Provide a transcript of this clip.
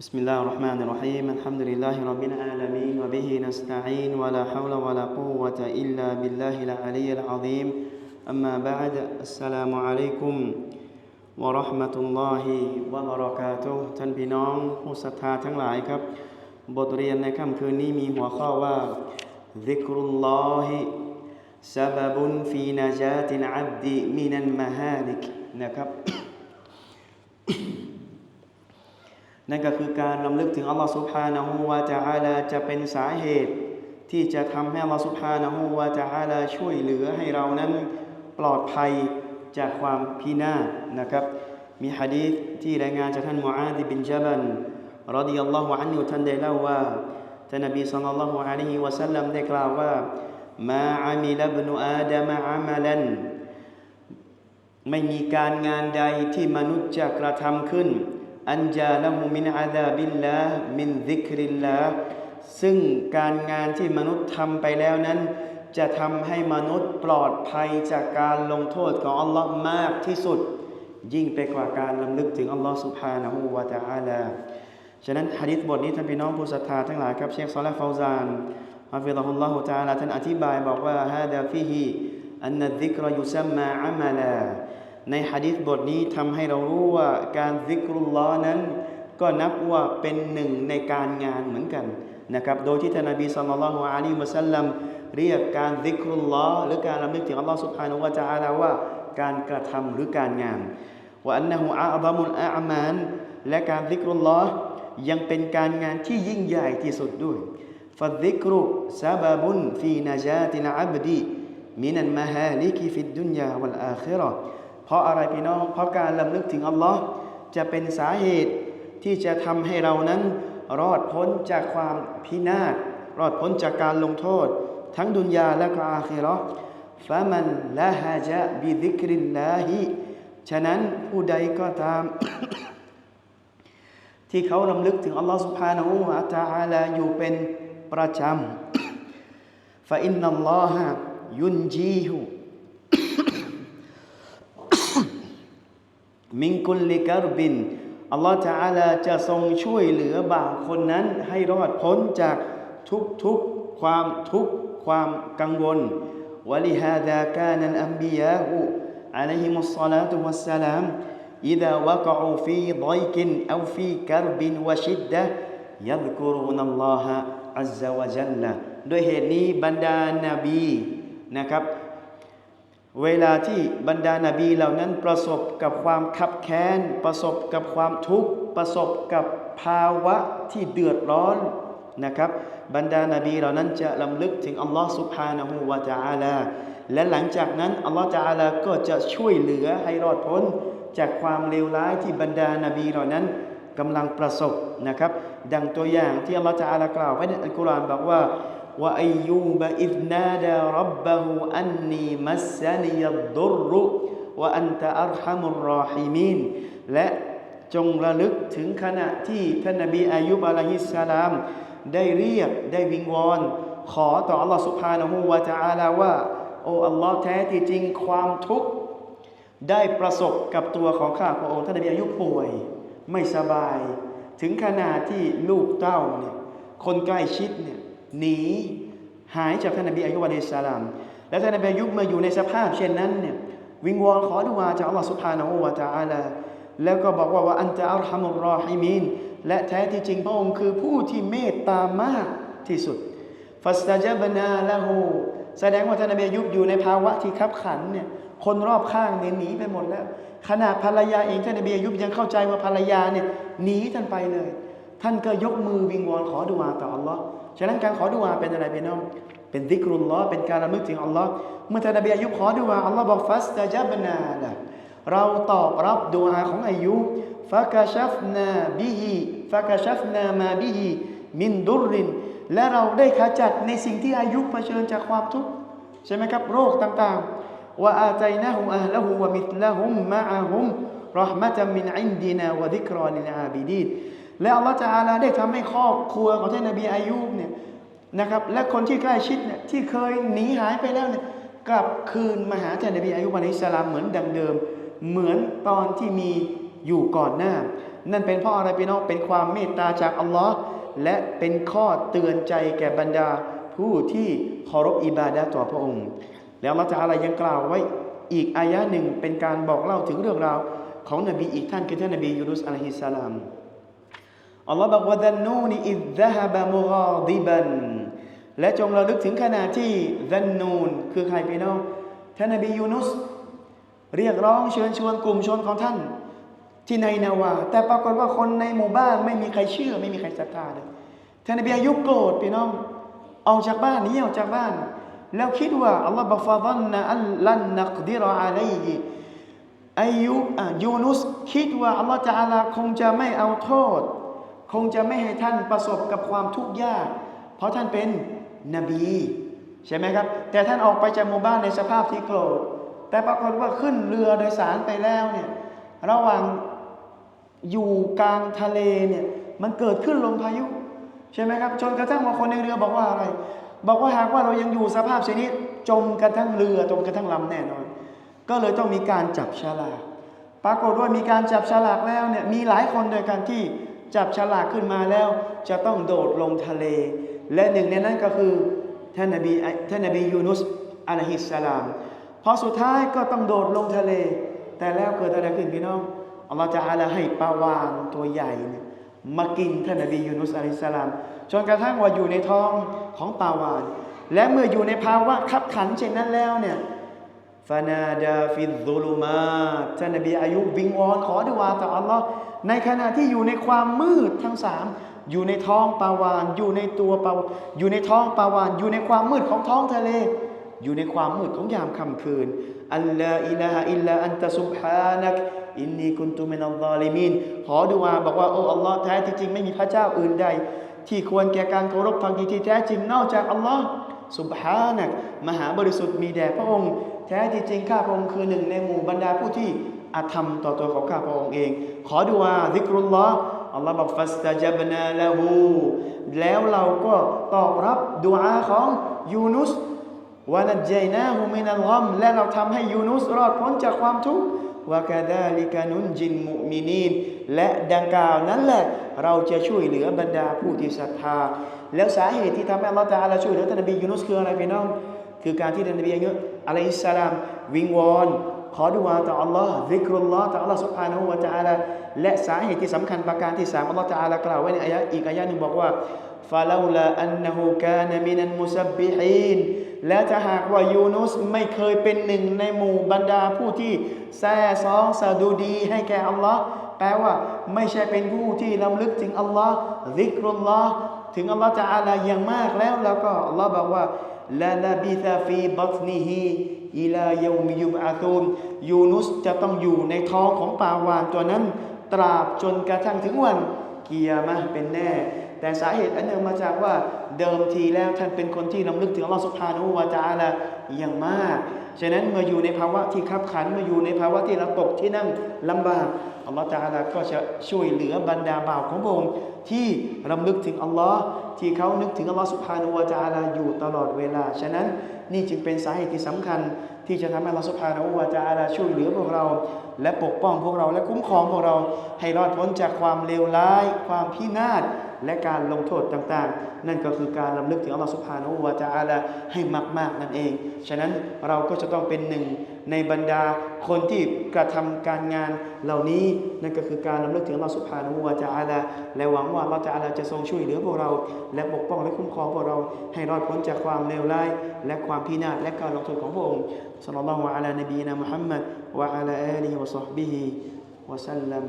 بسم الله الرحمن الرحيم الحمد لله رب العالمين وبه نستعين ولا حول ولا قوة إلا بالله العلي العظيم أما بعد السلام عليكم ورحمة الله وبركاته ท่านพี่น้องผู้ศรัทธาทั้งหลายครับ บทเรียนในค่ำคืนนี้มีหัวข้อว่า ذكر الله سبب في نجاة العبد من المهالك นะครับ นั่นก็คือการรำลึกถึงอัลลอฮฺสุบฮานะฮูวาจาอาลาจะเป็นสาเหตุ ที่จะทำให้อัลลอฮฺสุบฮานะฮูวาจาอาลาช่วยเหลือให้เรานั้นปลอดภัยจากความพินาศนะครับ มีฮะดีษที่รายงานจากท่านมูอาดิบินจาบันรดิยัลลอฮุอันฮุท่านได้เล่าว่าท่านนบีสัลลัลลอฮุอะลัยฮิวะสัลลัมได้กล่าวว่ามาอามิลบนุอาดามะอามัลันไม่มีการงานใดที่มนุษย์จะกระทำขึ้น อันจาละหูมินอาดาบิลลามินซิกริลลาซึ่งการงานที่มนุษย์ทำไปแล้วนั้น จะทำให้มนุษย์ปลอดภัยจากการลงโทษของอัลลอฮ์มากที่สุด ยิ่งไปกว่าการลำลึกถึงอัลลอฮ์สุบฮานะฮูวะตะอาลาฉะนั้นฮะดิษบทนี้ท่านพี่น้องผู้ศรัทธาทั้งหลายครับเชคซอลาฟาวซานฮะฟิลฮุลลอฮุตาลาท่านอธิบายบอกว่าฮาดาฟิฮิอันนัดิกรยุซัมมาอามาลา ในฮะดิษบทนี้ทำให้เรารู้ว่าการซิกรุลลอนั้น ก็นับว่าเป็นหนึ่งในการงานเหมือนกันนะครับโดยที่ท่านนบีสัลลัลลอฮุอะลัยฮิวะสัลลัมเรียกการซิกรุลลอ์หรือการรำลึกถึงอัลลอฮ์สุบฮานุวะตะอาลาว่าการกระทำหรือการงานว่าอันนะฮูอาอัมุลอาอามานและการซิกรุลลอ์ยังเป็นการงานที่ยิ่งใหญ่ที่สุดด้วยฟัดซิกรุซาบะบุนฟีนาจาติลอับดีมินันมะฮาลิกิฟิดดุนยาวัลอาคิเราะ เพราะอะไรพี่น้อง เพราะการลำลึกถึงอัลลอฮ์จะเป็นสาเหตุที่จะทำให้เรานั้นรอดพ้นจากความพินาศรอดพ้นจากการลงโทษ ทั้งดุนยาและก็อาคีรอฟะมันละฮะจะบิดิกรินลาฮิฉะนั้นผู้ใดก็ตาม ที่เขาลำลึกถึงอัลลอฮ์สุภฮานาหูวะตาอาลาอยู่เป็นประจำฟะอินนัลลอฮะยุนจีฮุ มิงกุลลิการบิน อัลลอฮฺ تعالى จะทรงช่วยเหลือบ่าวคนนั้น ให้รอดพ้นจากทุกทุกความทุกข์ความกังวลวะลิฮาดาคานัลอัมบิยาอุอะลัยฮิมุสศอลาตุวัสสลาม إذا وقعوا في ضيق أو في كرب وشدة يذكرون الله عز وجل ด้วยเหตุนี้บรรดานาบีนะครับ เวลาที่บรรดานาบีเหล่านั้นประสบกับความขับแค้น ประสบกับความทุกข์ ประสบกับภาวะที่เดือดร้อนนะครับ บรรดานาบีเหล่านั้นจะลำลึกถึงอัลลอฮ์สุบฮานะฮูวาจาลาและหลังจากนั้นอัลลอฮ์จาลาก็จะช่วยเหลือให้รอดพ้น จากความเลวร้ายที่บรรดานาบีเหล่านั้นกำลังประสบนะครับ ดังตัวอย่างที่อัลลอฮ์จาลากล่าวไว้ในอัลกุรอานบอกว่า وأيوب إذ نادى ربه أني مسني الضر وأنت أرحم الراحمين และจงระลึกถึงขณะที่ท่านนบีอายุบอะลัยฮิสสลาม ได้เรียกได้วิงวอน ขอต่ออัลลอฮ์ سبحانه และ تعالى ว่า โอ้อัลลอฮ์แท้ที่จริงความทุกข์ ได้ประสบกับตัวของข้าพระองค์ท่านนบีอายุป่วย ไม่สบาย ถึงขนาดที่ลูกเต้าเนี่ยคนใกล้ชิดเนี่ย หนีหายจากท่านนบีอายุอะลัยฮิสลาม และท่านนบีอายุเมื่ออยู่ในสภาพ เช่นนั้นเนี่ยวิงวอนขอดุอาจากอัลลอฮฺสุบฮานะฮูวะตะอาลาแล้วก็บอกว่าว่าอันตะอัลฮัมุรรอฮิมีนและแท้ที่จริงพระองค์คือผู้ที่เมตตามากที่สุดฟัสตาจบนาละหูแสดงว่าท่านนบีอายุอยู่ในภาวะที่ขับขันเนี่ยคนรอบข้างเนี่ยหนีไปหมดแล้วขนาดภรรยาเองท่านนบีอายุยังเข้าใจว่าภรรยาเนี่ยหนีท่านไปเลย ท่านก็ยกมือวิงวอนขอดุอาต่ออัลลอฮ์ ฉะนั้นการขอดุอาเป็นอะไรพี่น้องเป็นดิกรุลลอเป็นการระลึกถึงอัลลอฮ์เมื่อท่านนบีอายุขอดุอาอัลลอฮ์บอกฟัสตาจับนาละเราตอบรับดุอาของอายุฟะกาชัฟนาบิฮิฟะกาชัฟนามาบิฮิมินดุริน และเราได้ขจัดในสิ่งที่อายุเผชิญจากความทุกข์ใช่ไหมครับโรคต่างๆว่าอาตัยนะฮุมอัลละฮุวะมิตละฮุมมะอะฮุมรหมะตัมมินอินดินาวะดิกรอลิลอาบิดีน และอัลลอฮฺจะอาลาได้ทำให้ครอบครัวของท่านนบีอายุบเนี่ยนะครับและคนที่ใกล้ชิดเนี่ยที่เคยหนีหายไปแล้วเนี่ยกลับคืนมาหาท่านนบีอายุบอะลัยฮิสลามเหมือนดังเดิม เหมือนตอนที่มีอยู่ก่อนหน้า นั่นเป็นเพราะอะไรพี่น้องเป็นความเมตตาจากอัลลอฮ์และเป็นข้อเตือนใจแก่บรรดา ผู้ที่เคารพอิบาดะห์ต่อพระองค์ แล้วอัลลอฮ์จะอะไรยังกล่าวไว้อีกอายะหนึ่งเป็นการบอกเล่าถึงเรื่องราวของนบีอีกท่านคือท่านนบียูนุสอะลัยฮิสสลาม อัลลอฮ์บอกว่าดันนูนีอิดดะฮบะมุกาดิบันและจงระลึกถึงขณะที่ดันนูน คือใครพี่น้องท่านนบียูนุส เรียกร้องเชิญชวนกลุ่มชนของท่าน ที่ในนาวา แต่ปรากฏว่าคนในหมู่บ้านไม่มีใครเชื่อ ไม่มีใครศรัทธาเลยท่านนบีอายุโกรธพี่น้องออกจากบ้านหนีออกจากบ้าน แล้วคิดว่าอัลลอฮ์บอกฟาดันนะอัลลันนักดิรออะลัยอายุยูนุสคิดว่าอัลลอฮ์จะอาลาคงจะไม่เอาโทษ คงจะไม่ให้ท่านประสบกับความทุกข์ยาก เพราะท่านเป็นนบีใช่ไหมครับ แต่ท่านออกไปจากหมู่บ้านในสภาพที่โกรธ แต่ปรากฏว่าขึ้นเรือโดยสารไปแล้วเนี่ยระหว่างอยู่กลางทะเลเนี่ยมันเกิดขึ้นลมพายุ ใช่ไหมครับจนกระทั่งว่าคนในเรือบอกว่าอะไร บอกว่าหากว่าเรายังอยู่สภาพชนิดจมกระทั่งเรือจมกระทั่งลำแน่นอน ก็เลยต้องมีการจับฉลากปรากฏว่ามีการจับฉลากแล้วเนี่ยมีหลายคนโดยการที่ จับฉลากขึ้นมาแล้วจะต้องโดดลงทะเล และหนึ่งในนั้นก็คือท่านนบีท่านนบียูนุสอะลัยฮิสสลามพอสุดท้ายก็ต้องโดดลงทะเล แต่แล้วเกิดอะไรขึ้นพี่น้องอัลลอฮฺจะอาลาให้ปลาวานตัวใหญ่เนี่ยมากินท่านนบียูนุสอะลัยฮิสสลามจนกระทั่งว่าอยู่ในท้องของปลาวาน และเมื่ออยู่ในภาวะขับขันเช่นนั้นแล้วเนี่ย ฟานาดาฟิซุลุมาท่านนบีอายุวิงวอนขอดุอาต่ออัลลอฮ์ในขณะที่อยู่ในความมืดทั้งสามอยู่ในท้องปาวานอยู่ในตัวปาวอยู่ในท้องปาวานอยู่ในความมืดของท้องทะเล อยู่ในความมืดของยามค่ำคืนอัลลอฮอิลาฮอิลลาอันตะซุบฮานักอินนีกุนตุมินัลลอลิมีนขอดุอาบอกว่าโอ้อัลลอฮ์แท้ที่จริงไม่มีพระเจ้าอื่นใด ที่ควรแก่การเคารพพังดีที่แท้จริงนอกจากอัลลอฮ์สุบฮานักมหาบริสุทธิ์มีแด่พระองค์ แท้ที่จริงข้าพระองค์คือหนึ่งในหมู่บรรดาผู้ที่อาธรรมต่อตัวของข้าพระองค์เอง ขอดุอาซิกรุลลอฮ์อัลลอฮ์บอกฟัสตาจับนาละหูแล้วเราก็ตอบรับดุอาของยูนุสวานัจเจนาฮูมินัลกัมและเราทำให้ยูนุสรอดพ้นจากความทุกข์วะกาดาลิกานุนจินมุมินีนและดังกล่าวนั้นแหละเราจะช่วยเหลือบรรดาผู้ที่ศรัทธา แล้วสาเหตุที่ทำให้อัลลอฮฺตะอาลาช่วยเหลือท่านนบียูนุสคืออะไรพี่น้อง คือการที่ท่านนบียูนุสอะลัยฮิสสลามวิงวอนขอดุอาต่ออัลลอฮ์ซิกรุลลอฮ์ต่ออัลลอฮ์สุบฮานะฮูวะตะอาลาและสาเหตุที่สำคัญประการที่สามอัลลอฮ์ตะอาลากล่าวไว้ในอายะอีกอายะหนึ่งบอกว่าฟาลาลาอันนหูกานมินันมุซับบิฮีนและถ้าหากว่ายูนุสไม่เคยเป็นหนึ่งในหมู่บรรดาผู้ที่แซ่ซองสะดุดีให้แก่อัลลอฮ์แปลว่าไม่ใช่เป็นผู้ที่ลำลึกถึงอัลลอฮ์ซิกรุลลอฮ์ถึงอัลลอฮ์จะอาลาอย่างมากแล้วแล้วก็อัลลอฮ์บอกว่า ลาลาบิซาฟีบัตนีฮีอีลาเยามิยุบอาซูนยูนุสจะต้องอยู่ในท้องของปาวานตัวนั้น ตราบจนกระทั่งถึงวันเกียร์มาเป็นแน่ แต่สาเหตุอันเนื่องมาจากว่าเดิมทีแล้วท่านเป็นคนที่ลำลึกถึงอัลลอฮฺสุบฮานุวาจาละอย่างมาก ฉะนั้นเมื่ออยู่ในภาวะที่ขับขันเมื่ออยู่ในภาวะที่เราตกที่นั่งลำบากอัลลอฮฺตาลาก็จะช่วยเหลือบรรดาบ่าวของพระองค์ที่รำลึกถึงอัลลอฮ์ที่เขานึกถึงอัลลอฮฺสุภาโนวาจาลาอยู่ตลอดเวลา ฉะนั้นนี่จึงเป็นสาเหตุที่สำคัญ ที่จะทำให้เราสุภาณอูวาจาอาลาช่วยเหลือพวกเรา และปกป้องพวกเราและคุ้มครองพวกเรา ให้รอดพ้นจากความเลวร้าย ความพินาศและการลงโทษต่างๆ นั่นก็คือการลำลึกถึงอัลลอฮฺสุภาณอูวาจาอาลาให้มาก ๆ นั่นเอง ฉะนั้นเราก็จะต้องเป็นหนึ่ง ในบรรดาคนที่กระทำการงานเหล่านี้นั่นก็คือการลำลึกถึงเราสุภานุวาจาอาลาและหวังว่าเราจะอาลาจะทรงช่วยเหลือพวกเรา และปกป้องและคุ้มครองพวกเราให้รอดพ้นจากความเลวร้าย และความพินาศและการลงโทษของพระองค์สัลลัลลอฮุอาลายนบีนะมุฮัมมัดวะอะลัอาลีวะซอฮบิฮิวะสัลลัม